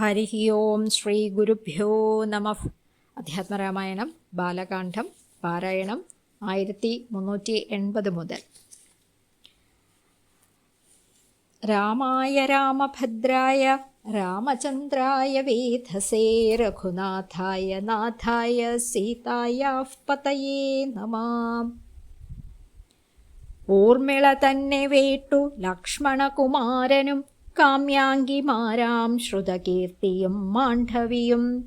ഹരി ഓം ശ്രീ ഗുരുഭ്യോ നമ. അധ്യാത്മരാമായണം ബാലകാന്ഡം പാരായണം ആയിരത്തി മുന്നൂറ്റി എൺപത് മുതൽ. രാമായ രാമഭദ്രായ രാമചന്ദ്രായ വേധസേ രഘുനാഥായ നാഥായ സീതായ പതയേ നമാം. ഊർമിള തന്നെ വേട്ടു ലക്ഷ്മണകുമാരനും കാമ്യാങ്കിമാരാം ശ്രുതകീർത്തിയും മാണ്ഡവിയും.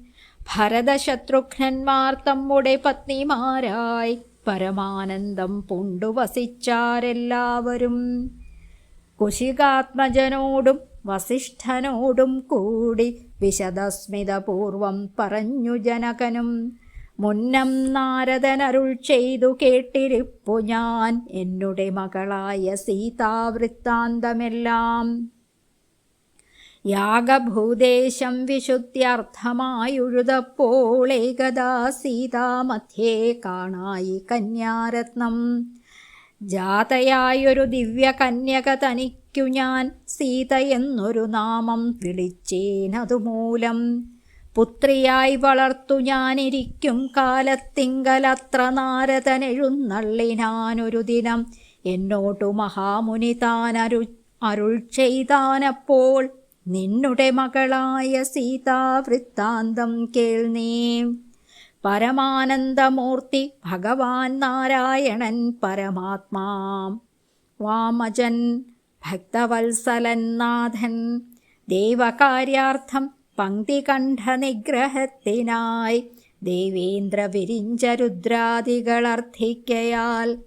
ഭരതശത്രുഘ്നന്മാർ തമ്മുടെ പത്നിമാരായി പരമാനന്ദം പൂണ്ടുവസിച്ചാരെല്ലാവരും കുശികാത്മജനോടും വസിഷ്ഠനോടും കൂടി വിശദസ്മിതപൂർവം പറഞ്ഞു ജനകനും. മുന്നം നാരദനരുൾ ചെയ്തു കേട്ടിരിപ്പു ഞാൻ. എന്നുടെ മകളായ സീതാവൃത്താന്തമെല്ലാം. യാഗഭൂദേശം വിശുദ്ധ്യർത്ഥമായുഴുതപ്പോൾ ഏകദാ സീതാമധ്യേ കാണായി കന്യാരത്നം. ജാതയായൊരു ദിവ്യകന്യക തനിക്കു ഞാൻ സീത എന്നൊരു നാമം വിളിച്ചേനതുമൂലം. പുത്രിയായി വളർത്തു ഞാനിരിക്കും കാലത്തിങ്കലത്ര നാരതനെഴുന്നള്ളിനാനൊരു ദിനം എന്നോട്ടു മഹാമുനി താൻ അരു അരുൾ ചെയ്താനപ്പോൾ നിന്നുടെ മകളായ സീതാവൃത്താന്തം കേൾനീ. പരമാനന്ദമൂർത്തി ഭഗവാൻ നാരായണൻ പരമാത്മാ. വാമജൻ ഭക്തവത്സലൻ നാഥൻ ദേവകാര്യാർത്ഥം പങ്ക്തികണ്ഠനിഗ്രഹത്തിനായി ദേവേന്ദ്ര വിരിഞ്ച രുദ്രാദികളർത്ഥിക്കയാൽ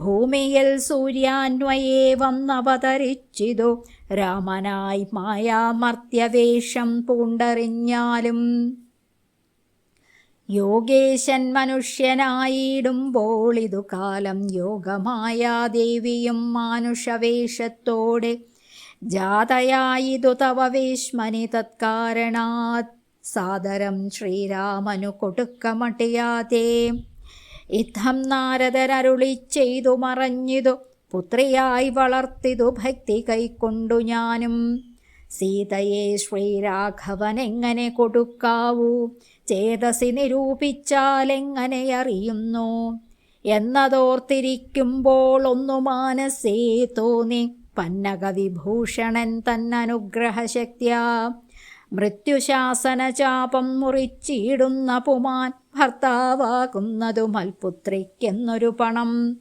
ഭൂമിയിൽ സൂര്യാന്വയേ വന്നവതരിച്ചിതു രാമനായി മായാമർത്യവേഷം പൂണ്ടറിഞ്ഞാലും യോഗേശൻ മനുഷ്യനായിടുമ്പോൾ ഇതു കാലം യോഗമായാദേവിയും മാനുഷവേഷത്തോടെ. ജാതയായിതു തവ വേശ്മനി തത്കാരണാത്. സാദരം ശ്രീരാമനു കൊടുക്കമട്ടിയാതേ ഇത്തം നാരദരരുളി ചെയ്തു മറഞ്ഞിതു പുത്രിയായി വളർത്തിതു ഭക്തി കൈക്കൊണ്ടു ഞാനും. സീതയെ ശ്രീരാഘവൻ എങ്ങനെ കൊടുക്കാവൂ? ചേതസി നിരൂപിച്ചാലെങ്ങനെ അറിയുന്നു? എന്നതോർത്തിരിക്കുമ്പോൾ ഒന്നു മാനസേ തോന്നി പന്നകവിഭൂഷണൻ തന്നനുഗ്രഹശക്തിയാ. മൃത്യുശാസനചാപം മുറിച്ചിടുന്ന പുമാൻ ഭർത്താവാകുന്നതു മൽപുത്രിക്കെന്നൊരു പണം.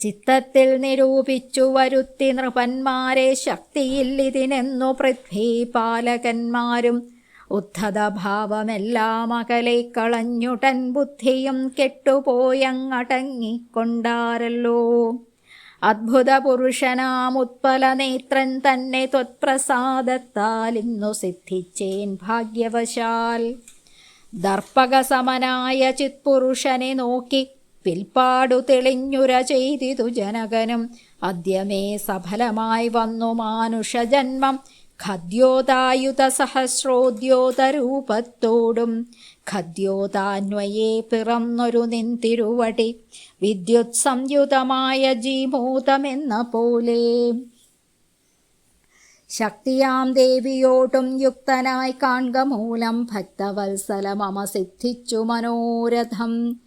ചിത്തത്തിൽ നിരൂപിച്ചു വരുത്തി നൃപന്മാരെ ശക്തിയില്ലിതിനെന്നു പൃഥ്വീപാലകന്മാരും ഉദ്ധതഭാവമെല്ലാം അകലെ കളഞ്ഞുടൻ ബുദ്ധിയും കെട്ടുപോയങ്ങടങ്ങിക്കൊണ്ടാരല്ലോ. അദ്ഭുത പുരുഷനാം ഉത്പല നേത്രൻ തന്നെ ത്വത്പ്രസാദത്താൽ ഇന്നു സിദ്ധിച്ചേൻ ഭാഗ്യവശാൽ. ദർപ്പകസമനായ ചിത്പുരുഷനെ നോക്കി പിൽപ്പാടു തെളിഞ്ഞുര ചെയ്തിതു ജനകനും. അദ്യമേ സഫലമായി വന്നു മാനുഷജന്മം. ഖദ്യോതായുധ സഹസ്രോദ്യോതരൂപത്തോടും ഖദ്യോതാന്വയേ പിറന്നൊരു നിന്തിരുവടി വിദ്യുത് സംയുതമായ ജീമൂതമെന്ന പോലെ. ശക്തിയാം ദേവിയോട്ടും യുക്തനായി കാൺക മൂലം ഭക്തവത്സല മമ സിദ്ധിച്ചു മനോരഥം.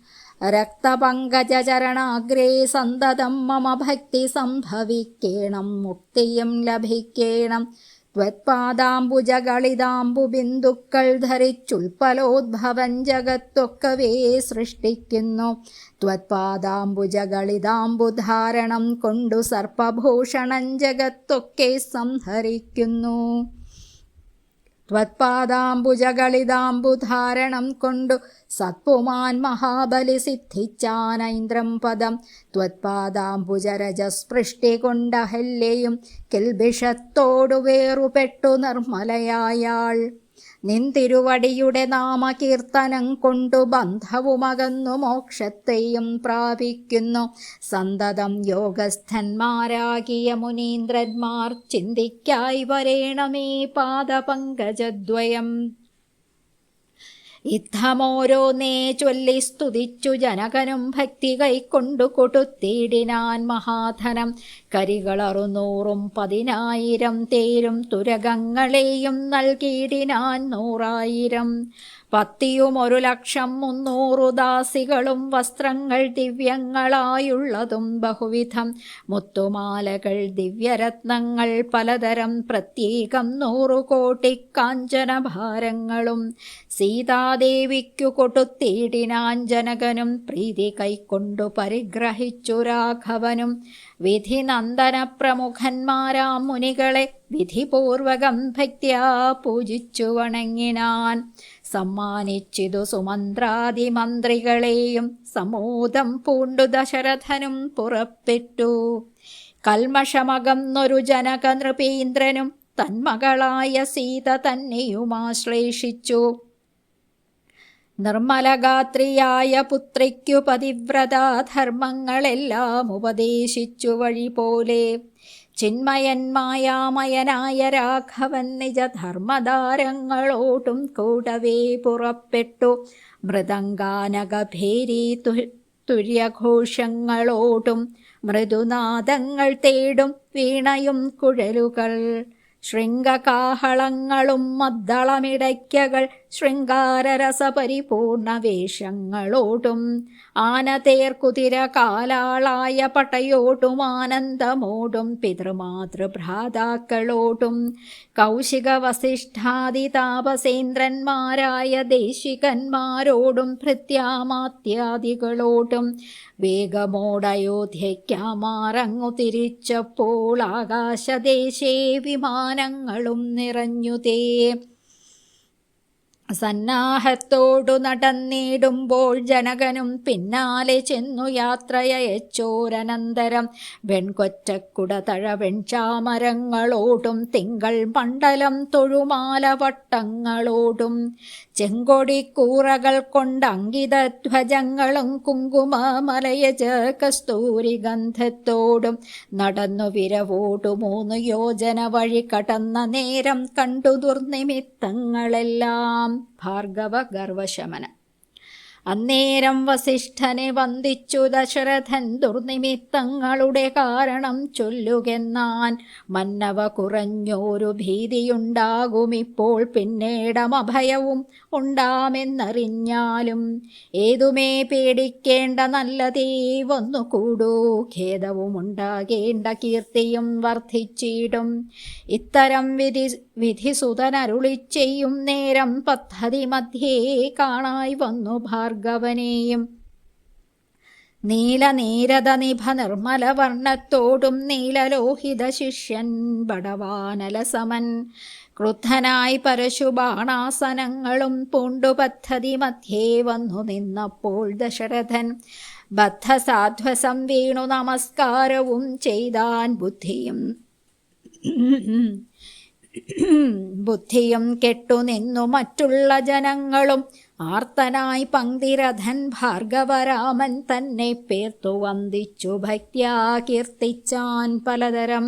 രക്തപങ്കജരണാഗ്രേ സന്തതം മമ ഭക്തി സംഭവിക്കേണം മുക്തിയും ലഭിക്കേണം. ത്വത്പാദാംബുജകളിതാംബുബിന്ദുക്കൾ ധരിച്ചുൽപ്പലോദ്ഭവൻ ജഗത്തൊക്കവേ സൃഷ്ടിക്കുന്നു. ത്വത്പാദാംബുജകളിതാംബുധാരണം കൊണ്ടു സർപ്പഭൂഷണം ജഗത്തൊക്കെ സംഹരിക്കുന്നു. ത്വത്പാദാംബുജകളിതാംബുധാരണം കൊണ്ടു സത്പുമാൻ മഹാബലി സിദ്ധിച്ചാനൈന്ദ്രം പദം. ത്വത്പാദാംബുജരജസ്പൃഷ്ടി കൊണ്ടഹല്യയും കിൽബിഷത്തോടു വേറുപെട്ടു നിർമ്മലയായാൾ. നിന്തിരുവടിയുടെ നാമകീർത്തനം കൊണ്ടു ബന്ധവുമകന്നു മോക്ഷത്തെയും പ്രാപിക്കുന്നു. സന്തതം യോഗസ്ഥന്മാരാകിയ മുനീന്ദ്രന്മാർ ചിന്തിക്കായി വരേണമേ പാദപങ്കജദ്വയം. യുദ്ധമോരോന്നേ ചൊല്ലി സ്തുതിച്ചു ജനകനും ഭക്തി കൈക്കൊണ്ടു കൊടുത്തിടിനാൻ മഹാധനം. കരികളറുനൂറും പതിനായിരം തേരും തുരകങ്ങളെയും നൽകിയിടിനാൻ നൂറായിരം. പത്തിയും ഒരു ലക്ഷം മുന്നൂറു ദാസികളും വസ്ത്രങ്ങൾ ദിവ്യങ്ങളായുള്ളതും ബഹുവിധം. മുത്തുമാലകൾ ദിവ്യരത്നങ്ങൾ പലതരം പ്രത്യേകം നൂറു കോടി കാഞ്ചനഭാരങ്ങളും. സീതാദേവിക്കു കൊടുത്തിടിനാഞ്ജനകനും പ്രീതി കൈക്കൊണ്ടു പരിഗ്രഹിച്ചു രാഘവനും. വിധി നന്ദന പ്രമുഖന്മാരാം മുനികളെ വിധിപൂർവകം ഭക്ത്യാ പൂജിച്ചു വണങ്ങിനാൻ. സമ്മാനിച്ചിതു സുമന്ത്രാദിമന്ത്രികളെയും സമൂതം പൂണ്ടു ദശരഥനും പുറപ്പെട്ടു. കൽമഷമകന്നൊരു ജനക നൃപീന്ദ്രനും തന്മകളായ സീത തന്നെയുമാശ്ലേഷിച്ചു നിർമ്മലഗാത്രിയായ പുത്രിക്കു പതിവ്രതാധർമ്മങ്ങളെല്ലാം ഉപദേശിച്ചു വഴി പോലെ ചിന്മയന്മായാമയനായ രാഘവൻ നിജധർമ്മധാരങ്ങളോടും കൂടവേ പുറപ്പെട്ടു. മൃദംഗാനകഭേരി തുര്യഘോഷങ്ങളോടും മൃദുനാദങ്ങൾ തേടും വീണയും കുഴലുകൾ. ശൃംഗകാഹളങ്ങളും മദ്ദളമിടയ്ക്കകൾ ശൃംഗാരരസപരിപൂർണ വേഷങ്ങളോടും ആനതേർ കുതിര കാലാളായ പട്ടയോട്ടും ആനന്ദമോടും പിതൃമാതൃഭ്രാതാക്കളോടും കൗശിക വസിഷ്ഠാദി താപസേന്ദ്രന്മാരായ ദേശികന്മാരോടും ഭൃത്യാമാത്യാദികളോടും വേഗമോടയോധ്യയ്ക്കാമാറങ്ങു തിരിച്ചപ്പോൾ ആകാശദേശേ വിമാനങ്ങളും നിറഞ്ഞുതേ. സന്നാഹത്തോടു നടന്നിടുമ്പോൾ ജനകനും പിന്നാലെ ചെന്നു യാത്രയച്ചോരനന്തരം വെൺകൊറ്റക്കുട തഴ വെൺചാമരങ്ങളോടും തിങ്കൾ മണ്ഡലം തൊഴുമാല വട്ടങ്ങളോടും. ചെങ്കൊടിക്കൂറകൾ കൊണ്ട് അങ്കിതധ്വജങ്ങളും കുങ്കുമമലയജ കസ്തൂരി ഗന്ധത്തോടും. നടന്നു വിരവോടു മൂന്ന് യോജന വഴി കടന്ന നേരം കണ്ടു ദുർനിമിത്തങ്ങളെല്ലാം. ഭാർഗവ ഗർവശമന. അന്നേരം വസിഷ്ഠനെ വന്ദിച്ചു ദശരഥൻ ദുർനിമിത്തങ്ങളുടെ കാരണം ചൊല്ലുകെന്നാൻ മന്നവ കുറഞ്ഞൊരു ഭീതിയുണ്ടാകുമിപ്പോൾ പിന്നീടമഭയവും ഉണ്ടാമെന്നറിഞ്ഞാലും ഏതുമേ പേടിക്കേണ്ട നല്ലതേ വന്നു കൂടൂ. ഖേദവും ഉണ്ടാകേണ്ട കീർത്തിയും വർദ്ധിച്ചിടും ഇത്തരം വിധി വിധിസുതനരുളിച്ചെയ്യും നേരം പദ്ധതി മധ്യേ കാണായി വന്നു ഭാർഗവനെയും നീലനീരത നിഭ നിർമ്മല വർണത്തോടും നീലലോഹിത ശിഷ്യൻ ബടവാനലസമൻ. ക്രുദ്ധനായി പരശുബാണാസനങ്ങളും പൂണ്ടു പദ്ധതി മധ്യേ വന്നു നിന്നപ്പോൾ ദശരഥൻ ബദ്ധസാധ്വസം വീണു നമസ്കാരവും ചെയ്താൻ ബുദ്ധിയും ബുദ്ധിയും കെട്ടുനിന്നു മറ്റുള്ള ജനങ്ങളും ആർത്തനായി പങ്ക്തിരഥൻ ഭാർഗവരാമൻ തന്നെ പേർത്തു വന്ദിച്ചു ഭക്ത്യാ കീർത്തിച്ചാൻ പലതരം.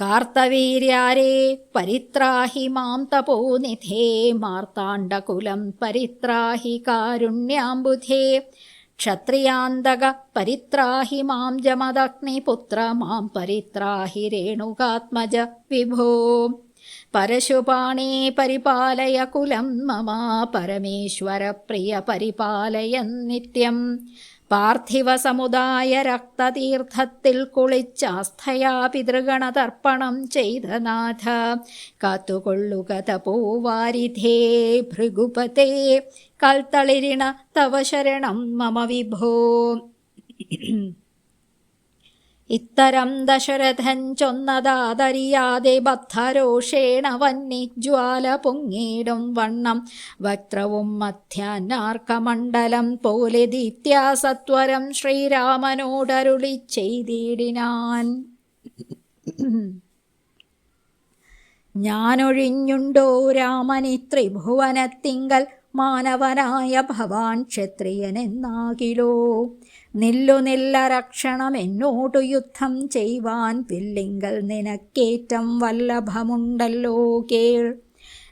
കാർത്തവീര്യാരേ പരിത്രാഹി മാം തപോനിധേ മാർത്താണ്ഡകുലം പരിത്രാഹി കാരുണ്യാംബുധേ. ക്ഷത്രിയാന്തക പരിത്രാഹി മാം ജമദഗ്നിപുത്ര മാം പരിത്രാഹി രേണുകാത്മജ വിഭോ. കുലം മമ പരമേശ്വര പ്രിയ പരിപാലയൻ നിത്യം. പാർത്ഥിവ സമുദായ രക്തതീർത്ഥത്തിൽ കുളിച്ചാസ്ഥയാ പിതൃഗണതർപ്പണം ചെയ്ത നാഥ. കാത്തുകൊള്ളുക തപോവാരിധേ ഭൃഗുപതേ. കൽത്തളിരിണ തവ ശരണം മമ വിഭോ. ഇത്തരം ദശരഥൻ ചൊന്നതാതറിയാതെ ബദ്ധരോഷേണ വന്നിജ്വാല പൊങ്ങിടും വണ്ണം. വക്രവും മധ്യാനാർക്കമണ്ഡലം പോലെ ദീത്യാസത്വരം ശ്രീരാമനോടരുളി ചെയ്തിടിനാൻ. ഞാനൊഴിഞ്ഞുണ്ടോ രാമനി ത്രിഭുവനത്തിങ്കൽ? മാനവനായ ഭവാൻ ക്ഷത്രിയനെന്നാകിലോ? നില്ലു നില്ല രക്ഷണം എന്നോട് യുദ്ധം ചെയ്യുവാൻ പില്ലിങ്കൽ നിനക്കേറ്റം വല്ലഭമുണ്ടല്ലോ കേൾ.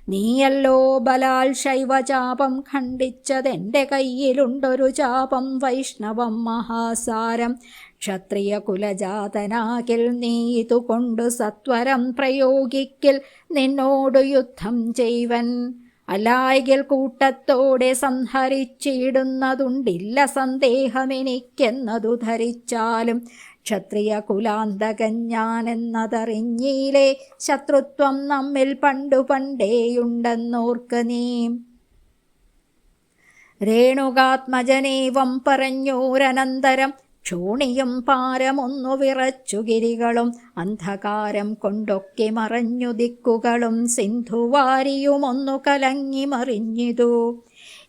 നീയല്ലോ ബലാൽ ശൈവചാപം ഖണ്ഡിച്ചതെന്റെ കയ്യിലുണ്ടൊരു ചാപം വൈഷ്ണവം മഹാസാരം. ക്ഷത്രിയ കുലജാതനാകിൽ നീ ഇതുകൊണ്ടു സത്വരം പ്രയോഗിക്കിൽ നിന്നോടു യുദ്ധം ചെയ്വൻ അല്ലായെങ്കിൽ കൂട്ടത്തോടെ സംഹരിച്ചിടുന്നതുണ്ടില്ല സന്ദേഹമെനിക്കെന്നതു ധരിച്ചാലും ക്ഷത്രിയ കുലാന്തകൻ ഞാനെന്നതറിഞ്ഞീലേ ശത്രുത്വം നമ്മിൽ പണ്ടു പണ്ടേയുണ്ടെന്നോർക്ക് നീ. രേണുകാത്മജനേവം പറഞ്ഞോരനന്തരം ക്ഷോണിയും പാരമൊന്നു വിറച്ചു ഗിരികളും അന്ധകാരം കൊണ്ടൊക്കെ മറഞ്ഞു ദിക്കുകളും സിന്ധുവാരിയുമൊന്നു കലങ്ങി മറിഞ്ഞിതു.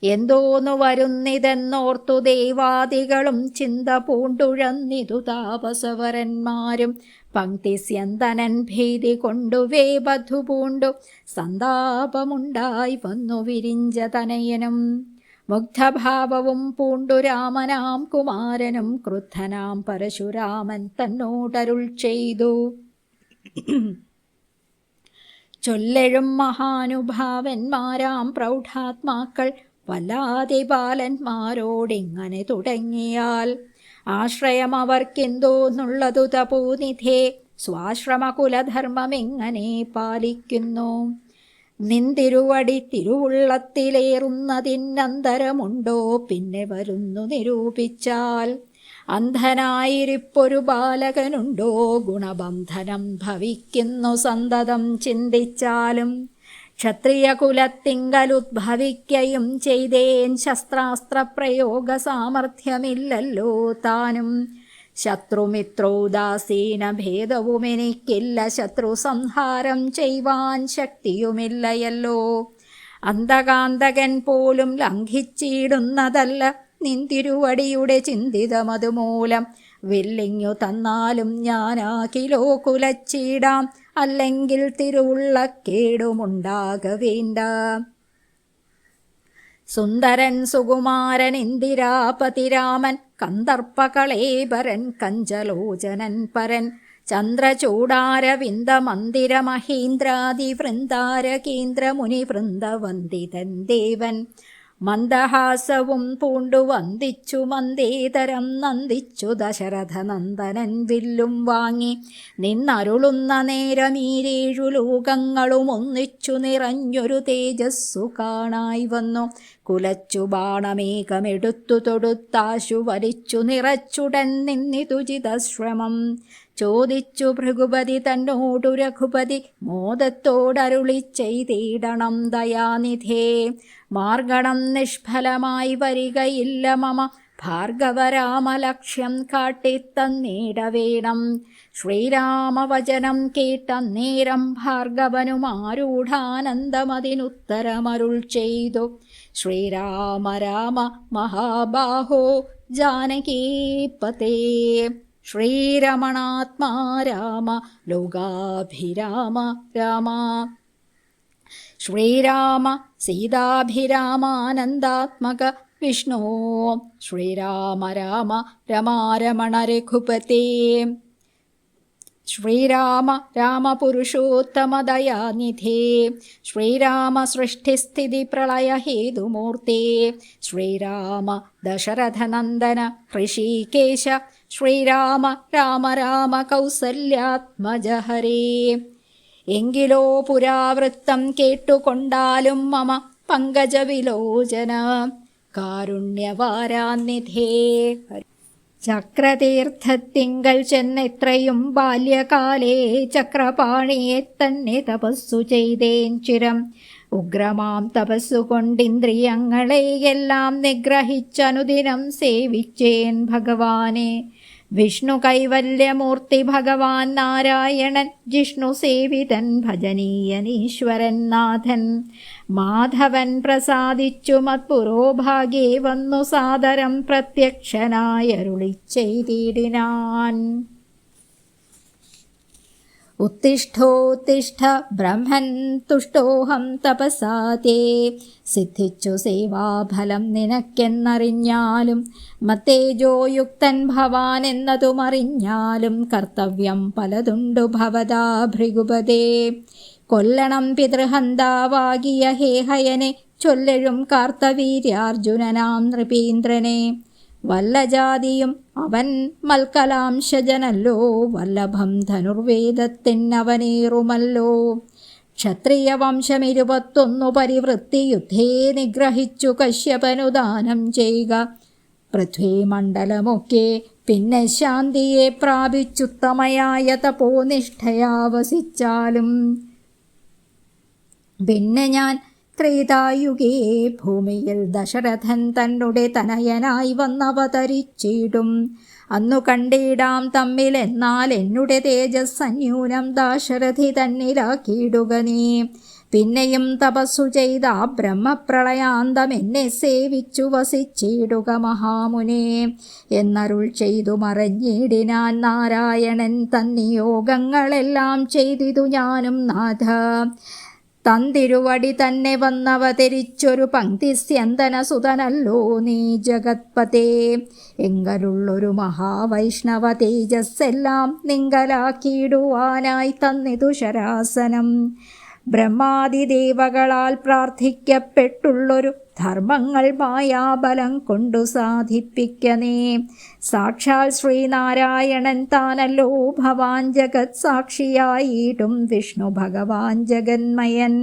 എന്തോന്നു വരുന്നിതെന്നോർത്തു ദൈവാദികളും ചിന്ത പൂണ്ടുഴന്നിതു താപസവരന്മാരും. പങ്ക്തിസ്യന്തനൻ ഭീതി കൊണ്ടു വേബധു പൂണ്ടു സന്താപമുണ്ടായി വന്നു വിരിഞ്ച തനയനും മുഗ്ധഭാവവും പൂണ്ടു രാമനാം കുമാരനും ക്രുദ്ധനാം പരശുരാമൻ തന്നോടരുൾ ചെയ്തു. ചൊല്ലഴും മഹാനുഭാവന്മാരാം പ്രൗഢാത്മാക്കൾ വല്ലാതെ ബാലന്മാരോടിങ്ങനെ തുടങ്ങിയാൽ ആശ്രയം അവർക്കെന്തോന്നുള്ളതു തപോനിധേ സ്വാശ്രമകുലധർമ്മമെങ്ങനെ പാലിക്കുന്നു? നിന്തിരുവടി തിരുവുള്ളത്തിലേറുന്നതിനന്തരമുണ്ടോ? പിന്നെ വരുന്നു നിരൂപിച്ചാൽ. അന്ധനായിരിപ്പൊരു ബാലകനുണ്ടോ? ഗുണബന്ധനം ഭവിക്കുന്നു സന്തതം ചിന്തിച്ചാലും. ക്ഷത്രിയകുലത്തിങ്കലുദ്ഭവിക്കയും ചെയ്തേൻ ശസ്ത്രാസ്ത്ര പ്രയോഗ സാമർഥ്യമില്ലല്ലോ താനും. ശത്രുമിത്രോദാസീന ഭേദവും എനിക്കില്ല ശത്രു സംഹാരം ചെയ്യുവാൻ ശക്തിയുമില്ലയല്ലോ. അന്ധകാന്തകൻ പോലും ലംഘിച്ചിടുന്നതല്ല. നിന്തിരുവടിയുടെ ചിന്തിതമതുമൂലം വില്ലിങ്ങു തന്നാലും ഞാനാകിലോ കുലച്ചിടാം അല്ലെങ്കിൽ തിരുവുള്ള കേടുമുണ്ടാകവേണ്ട സുന്ദരൻ സുകുമാരൻ ഇന്ദിരാപതിരാമൻ കന്ദർപ്പകളേപരൻ കഞ്ചലോചനൻ പരൻ. ചന്ദ്രചൂടാരവിന്ദ മന്ദിര മഹീന്ദ്രാദി വൃന്ദാര കേന്ദ്ര മുനി വൃന്ദവന്ദിതൻ ദേവൻ. മന്ദഹാസവും പൂണ്ടു വന്ദിച്ചു മന്ദേതരം നന്ദിച്ചു ദശരഥ നന്ദനൻ വില്ലും വാങ്ങി. നിന്നരുളുന്ന നേരമീരേഴു ലോകങ്ങളും ഒന്നിച്ചു നിറഞ്ഞൊരു തേജസ്സു കാണായി വന്നു. കുലച്ചു ബാണമേകമെടുത്തു തൊടുത്താശു വലിച്ചു നിറച്ചുടൻ നിന്നിതുചിതശ്രമം ചോദിച്ചു ഭൃഗുപതി തന്നോടു രഘുപതി മോദത്തോടരുളി ചെയ്തിടണം ദയാനിധേ. മാർഗണം നിഷ്ഫലമായി വരികയില്ല മമ. ഭാർഗവരാമലക്ഷ്യം കാട്ടിത്തന്നീടവേണം. ശ്രീരാമവചനം കേട്ടന്നേരം ഭാർഗവനുമാരൂഢാനന്ദമതിനുത്തരമരുൾ ചെയ്തു. श्रीराम राम महाबाहो जानकीपते श्रीरमणात्मा राम लोगाभिराम राम। श्रीराम सीताभिरामानन्दात्मक विष्णो। श्रीराम राम रमा रमण रेघुपते। ശ്രീരാമ രാമപുരുഷോത്തമദയാനിധേ. ശ്രീരാമ സൃഷ്ടിസ്ഥിതി പ്രളയഹേതുമൂർത്തേ ശ്രീരാമ ദശരഥനന്ദന ഋഷികേശ. ശ്രീരാമ രാമ രാമ കൗസല്യാത്മജഹരേ. എങ്കിലോ പുരാവൃത്തം കേട്ടുകൊണ്ടാലും മമ പങ്കജവിലോചന. കാരുണ്യവാരാനിധേ ചക്രതീർത്ഥത്തിങ്കൽ ചെന്നെത്രയും ബാല്യകാലേ ചക്രപാണിയെ തന്നെ തപസ്സു ചെയ്തേൻ ചിരം. ഉഗ്രമാം തപസ്സുകൊണ്ടിന്ദ്രിയങ്ങളെയെല്ലാം നിഗ്രഹിച്ചനുദിനം സേവിച്ചേൻ ഭഗവാനെ. വിഷ്ണു കൈവല്യമൂർത്തി ഭഗവാൻ നാരായണൻ ജിഷ്ണു സേവിതൻ ഭജനീയനീശ്വരൻ നാഥൻ. മാധവൻ പ്രസാദിച്ചു മത്പുരോഭാഗേ വന്നു സാദരം പ്രത്യക്ഷനായരുളി ഉത്തിഷ്ഠോത്തിഷ്ഠ ബ്രഹ്മൻ തുഷ്ടോഹം തപസാ തേ സിദ്ധിച്ചു സേവാഫലം നിനക്കെന്നറിഞ്ഞാലും മത്തേജോയുക്തൻ ഭവാൻ എന്നതുമറിഞ്ഞാലും കർത്തവ്യം പലതുണ്ടു ഭവതാ ഭൃഗുപതേ കൊല്ലണം പിതൃഹന്താവാകിയ ഹേഹയനെ ചൊല്ലഴും കാർത്തവീര്യാർജുനനാം നൃപീന്ദ്രനെ। വല്ല ജാതിയും അവൻ മൽക്കലാംശജനല്ലോ വല്ലഭം ധനുർവേദത്തിനവനേറുമല്ലോ. ക്ഷത്രിയ വംശം ഇരുപത്തൊന്നു പരിവൃത്തി യുദ്ധേ നിഗ്രഹിച്ചു കശ്യപനുദാനം ചെയ്യുക പൃഥ്വിമണ്ഡലമൊക്കെ പിന്നെ ശാന്തിയെ പ്രാപിച്ചുത്തമയായ തപോനിഷ്ഠയാവസിച്ചാലും. പിന്നെ ഞാൻ ത്രേതായുഗേ ഭൂമിയിൽ ദശരഥൻ തന്നുടെ തനയനായി വന്നവതരിച്ചിടും. അന്നു കണ്ടിടാം തമ്മിൽ എന്നാൽ എന്നുടെ തേജസ് അന്യൂനം ദാശരഥി തന്നിലാക്കിയിടുക നീ. പിന്നെയും തപസ്സു ചെയ്ത ബ്രഹ്മപ്രളയാന്തം എന്നെ സേവിച്ചു വസിച്ചിടുക മഹാമുനെ. എന്നരുൾ ചെയ്തു മറഞ്ഞിടിനാൻ നാരായണൻ തന്നിയോഗങ്ങളെല്ലാം ചെയ്തിതു ഞാനും നാഥ. തന്തിരുവടി തന്നെ വന്നവതരിച്ചൊരു പങ്ക്തിസ്യന്തന സുതനല്ലോ നീ ജഗത്പതേ. എങ്കലുള്ളൊരു മഹാവൈഷ്ണവ തേജസ്സെല്ലാം നിങ്കലാക്കിയിടുവാനായി തന്നിതു ശരാസനം. ബ്രഹ്മാതിദേവകളാൽ പ്രാർത്ഥിക്കപ്പെട്ടുള്ളൊരു ധർമ്മങ്ങൾ മായാബലം കൊണ്ടു സാധിപ്പിക്കനേ സാക്ഷാൽ ശ്രീനാരായണൻ താനല്ലോ ഭവാൻ ജഗത് സാക്ഷിയായിട്ടും വിഷ്ണു ഭഗവാൻ ജഗന്മയൻ.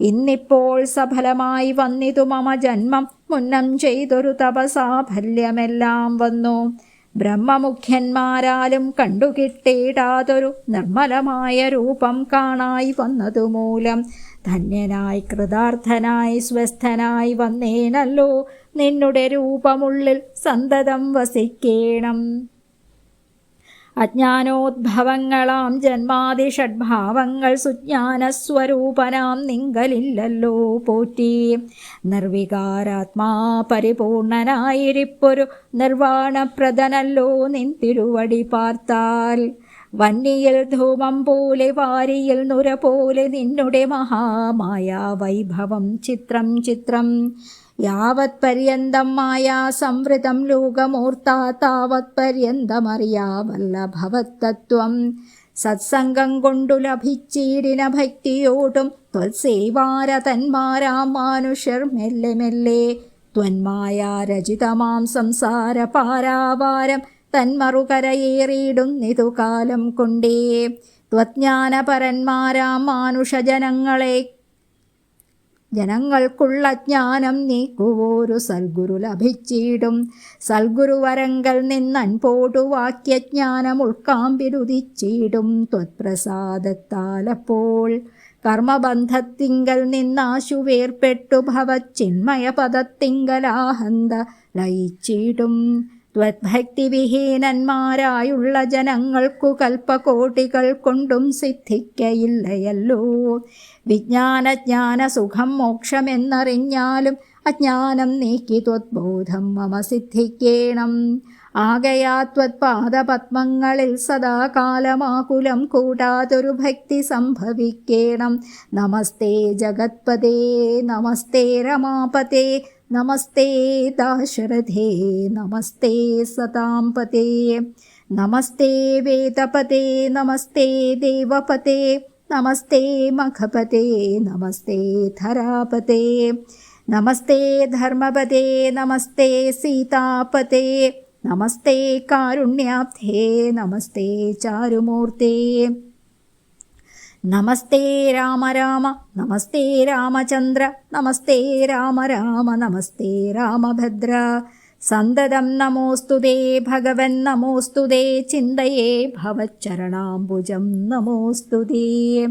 ഇന്നിപ്പോൾ സഫലമായി വന്നിതു മമ ജന്മം മുന്നം ചെയ്തൊരു തപസാഫല്യമെല്ലാം വന്നു. ബ്രഹ്മമുഖ്യന്മാരാലും കണ്ടുകിട്ടിയിടാതൊരു നിർമ്മലമായ രൂപം കാണായി വന്നതുമൂലം ധന്യനായി കൃതാർത്ഥനായി സ്വസ്ഥനായി വന്നേനല്ലോ. നിന്നുടെ രൂപമുള്ളിൽ സന്തതം വസിക്കേണം. അജ്ഞാനോദ്ഭവങ്ങളാം ജന്മാതി ഷഡ്ഭാവങ്ങൾ സുജ്ഞാനസ്വരൂപനാം നിങ്കലില്ലല്ലോ പോറ്റി. നിർവികാരാത്മാ പരിപൂർണനായിരിപ്പൊരു നിർവാണപ്രദനല്ലോ നിൻ തിരുവടി പാർത്താൽ. വന്നിയിൽ ധൂമം പോലെ വാരിയിൽ നുര പോലെ നിന്നുടെ മഹാമായ വൈഭവം ചിത്രം ചിത്രം. യാവത് പര്യന്തം മായാ സംവൃതം ലോകമൂർത്ത താവത് പര്യന്തമറിയാവല്ല ഭവത്തത്വം സത്സംഗം കൊണ്ടു ലഭിച്ചീടിന ഭക്തിയോടും ത്വത്സേവാര തന്മാരാ മാനുഷ്യർ മെല്ലെ മെല്ലെ. ത്വന്മായ രചിതമാം സംസാര പാരാവാരം തന്മറുകരയേറിയിടുന്നിതു കാലം കൊണ്ടേ. ത്വജ്ഞാനപരന്മാരാ മാനുഷജനങ്ങളെ ജനങ്ങൾക്കുള്ള ജ്ഞാനം നീക്കുവോരു സൽഗുരു ലഭിച്ചിടും. സൽഗുരുവരങ്കൽ നിന്നൻപോടു വാക്യജ്ഞാനം ഉൾക്കാമ്പിരുതിച്ചിടും ത്വത്പ്രസാദത്താലപ്പോൾ കർമ്മബന്ധത്തിങ്കൽ നിന്നാശുവേർപ്പെട്ടു ഭവച്ചിന്മയ പദത്തിങ്കലാഹന്ത ലയിച്ചിടും. ത്വത്ഭക്തിവിഹീനന്മാരായുള്ള ജനങ്ങൾക്കു കൽപ്പകോടികൾ കൊണ്ടും സിദ്ധിക്കയില്ലയല്ലോ. വിജ്ഞാനജ്ഞാന സുഖം മോക്ഷമെന്നറിഞ്ഞാലും അജ്ഞാനം നീക്കി ത്വദ്ബോധം മമ സിദ്ധിക്കേണം. ആകയാ ത്വത്പാദപത്മങ്ങളിൽ സദാകാലമാകുലം കൂടാതൊരു ഭക്തി സംഭവിക്കേണം. നമസ്തേ ജഗത്പതേ നമസ്തേ രമാപതേ നമസ്തേ ദാശരഥേ നമസ്തേ സതാംപതേ നമസ്തേ വേദപതേ നമസ്തേ ദേവപതേ നമസ്തേ മഖപതേ നമസ്തേ ധരാപതേ നമസ്തേ ധർമ്മപതേ നമസ്തേ സീതാപതേ നമസ്തേ കാരുണ്യാബ്ധേ നമസ്തേ ചാരുമൂർത്തേ. നമസ്തേ രാമ രാമ നമസ്തേ രാമചന്ദ്ര നമസ്തേ രാമ രാമ നമസ്തേ രാമഭദ്ര സന്തതം നമോസ്തുതേ ഭഗവൻ നമോസ്തുതേ ചിന്തയേ ഭവച്ചരണാംബുജം നമോസ്തുതേ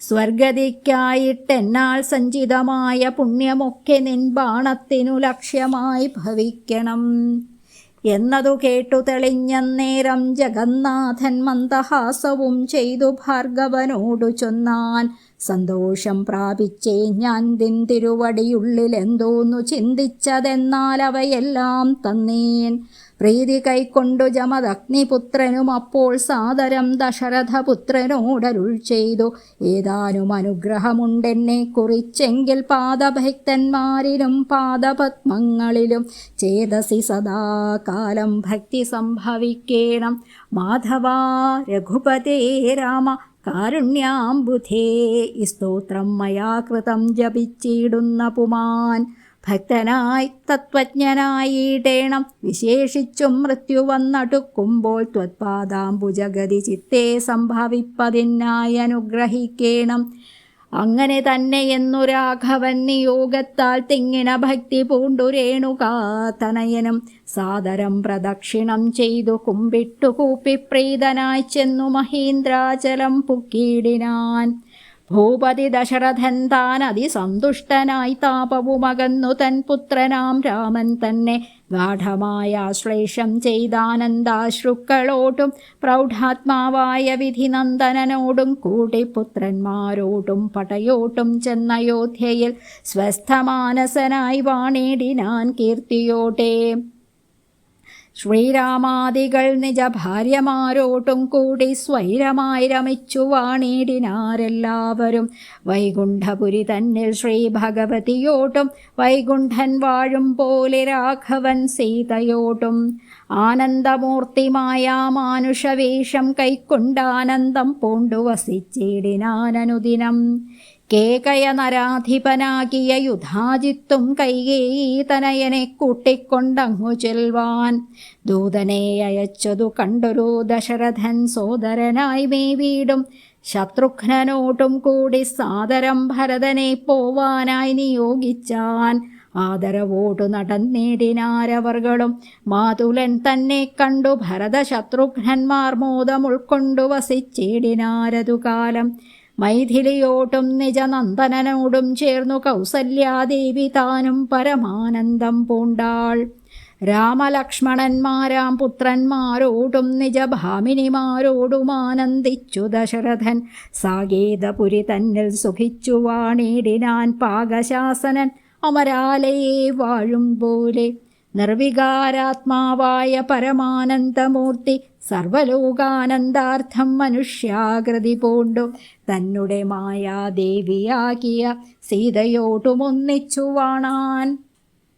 സ്വർഗതിക്കായിട്ടെന്നാൽ സഞ്ചിതമായ പുണ്യമൊക്കെ നിൻ ബാണത്തിനു ലക്ഷ്യമായി ഭവിക്കണം. എന്നതു കേട്ടു തെളിഞ്ഞന്നേരം ജഗന്നാഥൻ മന്ദഹാസവും ചെയ്തു ഭാർഗവനോടു ചൊന്നാൻ. സന്തോഷം പ്രാപിച്ചേ ഞാൻ ദിൻ തിരുവടിയുള്ളിൽ എന്തോന്നു ചിന്തിച്ചതെന്നാൽ അവയെല്ലാം തന്നേൻ. പ്രീതി കൈക്കൊണ്ടു ജമദഗ്നിപുത്രനും അപ്പോൾ സാദരം ദശരഥപുത്രനോടരുൾ ചെയ്തു. ഏതാനും അനുഗ്രഹമുണ്ടെന്നെ കുറിച്ചെങ്കിൽ പാദഭക്തന്മാരിലും പാദപത്മങ്ങളിലും ചേതസി സദാകാലം ഭക്തി സംഭവിക്കേണം. മാധവ രഘുപതേ രാമ കാരുണ്യാംബുധേ ഈ സ്തോത്രം മയാ കൃതം ജപിച്ചിടുന്ന പുമാൻ. ഭക്തനായി തത്വജ്ഞനായിടേണം. വിശേഷിച്ചും മൃത്യു വന്നടുക്കുമ്പോൾ ത്വത്പാദാംബുജഗതി ചിത്തെ സംഭവിപ്പതിനായി അനുഗ്രഹിക്കേണം. അങ്ങനെ തന്നെ എന്നു രാഘവൻ നിയോഗത്താൽ തിങ്ങിണ ഭക്തി പൂണ്ടു രേണുകാതനയനും സാദരം പ്രദക്ഷിണം ചെയ്തു കുമ്പിട്ടു കൂപ്പി പ്രീതനായി ചെന്നു മഹീന്ദ്രാചലം പുക്കീടിനാൻ. ഭൂപതി ദശരഥൻ താൻ അതിസന്തുഷ്ടനായി താപവുമകന്നു തൻ പുത്രനാം രാമൻ തന്നെ. ഗാഠമായ ആശ്ലേഷം ചെയ്താനന്ദാശ്രുക്കളോടും പ്രൗഢാത്മാവായ വിധിനന്ദനനോടും കൂടി പുത്രന്മാരോടും പടയോട്ടും ചെന്നയോധ്യയിൽ സ്വസ്ഥമാനസനായി വാണേടിനാൻ കീർത്തിയോട്ടെ ശ്രീരാമാദികൾ നിജ ഭാര്യമാരോട്ടും കൂടി സ്വൈരമായി രമിച്ചു വാണിടിനാരെല്ലാവരും വൈകുണ്ഠപുരി തന്നിൽ ശ്രീ ഭഗവതിയോട്ടും വൈകുണ്ഠൻ വാഴും പോലെ രാഘവൻ സീതയോട്ടും ആനന്ദമൂർത്തിമായ മാനുഷവേഷം കൈക്കൊണ്ടാനന്ദം പൂണ്ടു വസിച്ചിടിനാനനുദിനം. കേകയ നരാധിപനാകിയ യുധാജിത്തും കൈകേതനയനെ കൂട്ടിക്കൊണ്ടങ്ങു ചെൽവാൻ. ദൂതനെ അയച്ചതു കണ്ടൊരു ദശരഥൻ സോദരനായി മേ വീടും ശത്രുഘ്നനോട്ടും കൂടി സാദരം ഭരതനെ പോവാനായി നിയോഗിച്ചാൻ. ആദരവോടു നടന്നേടിനാരവർകളും മാതുലൻ തന്നെ കണ്ടു ഭരത ശത്രുഘ്നന്മാർ മോദം ഉൾക്കൊണ്ടു വസിച്ചേടിനാരതു കാലം മൈഥിലിയോട്ടും നിജനന്ദനനോടും ചേർന്നു കൗസല്യാദേവി താനും പരമാനന്ദം പൂണ്ടാൾ. രാമലക്ഷ്മണന്മാരാം പുത്രന്മാരോടും നിജഭാമിനിമാരോടും ആനന്ദിച്ചു ദശരഥൻ. സാകേതപുരി തന്നിൽ സുഖിച്ചു വാണിടിനാൻ പാകശാസനൻ. അമരാലയെ വാഴും പോലെ. നിർവികാരാത്മാവായ പരമാനന്ദമൂർത്തി സർവലോകാനന്ദാർത്ഥം മനുഷ്യാകൃതി പൂണ്ടു. തന്നെ മായാദേവിയാകിയ സീതയോട്ടുമൊന്നിച്ചു വാണാൻ.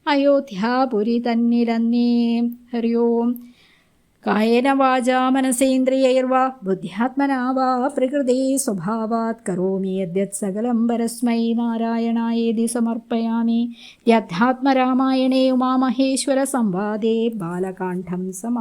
അയോധ്യാപുരി തന്നിരന്നേ ഹരി ഓം കായേന വാചാ മനസേന്ദ്രിയൈർവാ ബുദ്ധ്യാത്മനാ വാ പ്രകൃതി സ്വഭാവാത് കരോമി യദ്യത് സകലം പരസ്മൈ നാരായണായേതി സമർപ്പയാമി. യദ്ധാത്മരാമായണേ ഉമാമഹേശ്വര സംവാദേ ബാലകാണ്ഡം സമ